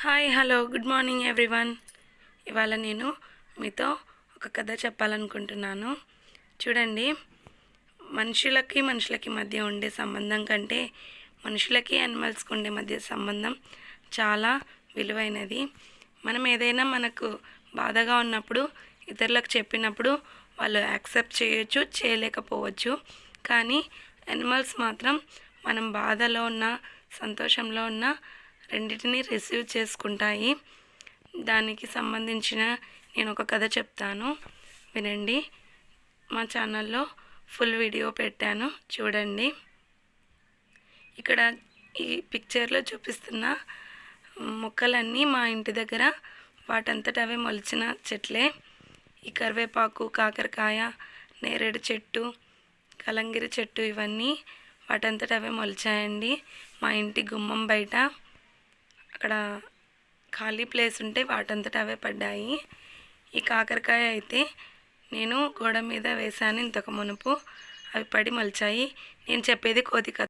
Hi hello good morning everyone ఇవాళ నేను మీతో ఒక కథ చెప్పాలనుకుంటున్నాను. చూడండి మనుషులకి మనుషులకి మధ్య ఉండే సంబంధం కంటే మనుషులకి యానిమల్స్కి ఉండే మధ్య సంబంధం చాలా విలువైనది. మనం ఏదైనా మనకు బాధగా ఉన్నప్పుడు ఇతరులకు చెప్పినప్పుడు వాళ్ళు యాక్సెప్ట్ చేయొచ్చు చేయలేకపోవచ్చు. కానీ యానిమల్స్ మాత్రం మనం బాధలో ఉన్న సంతోషంలో ఉన్న రెండింటిని రిసీవ్ చేసుకుంటాయి. దానికి సంబంధించిన నేను ఒక కథ చెప్తాను. వినండి. మా ఛానల్లో ఫుల్ వీడియో పెట్టాను. చూడండి. ఇక్కడ ఈ పిక్చర్లో చూపిస్తున్న మొక్కలన్నీ మా ఇంటి దగ్గర వాటంతట అవే మొలిచిన చెట్లే. ఈ కరివేపాకు కాకరకాయ నేరేడు చెట్టు కలంగిరి చెట్టు ఇవన్నీ వాటంతట అవే మొలిచాయండి. మా ఇంటి గుమ్మం బయట. అక్కడ ఖాళీ ప్లేస్ ఉంటే వాటంతట అవే పడ్డాయి. ఈ కాకరకాయ అయితే నేను గోడ మీద వేశాను ఇంతకు మునుపు. అవి పడి మలిచాయి. నేను చెప్పేది కోతి కథ.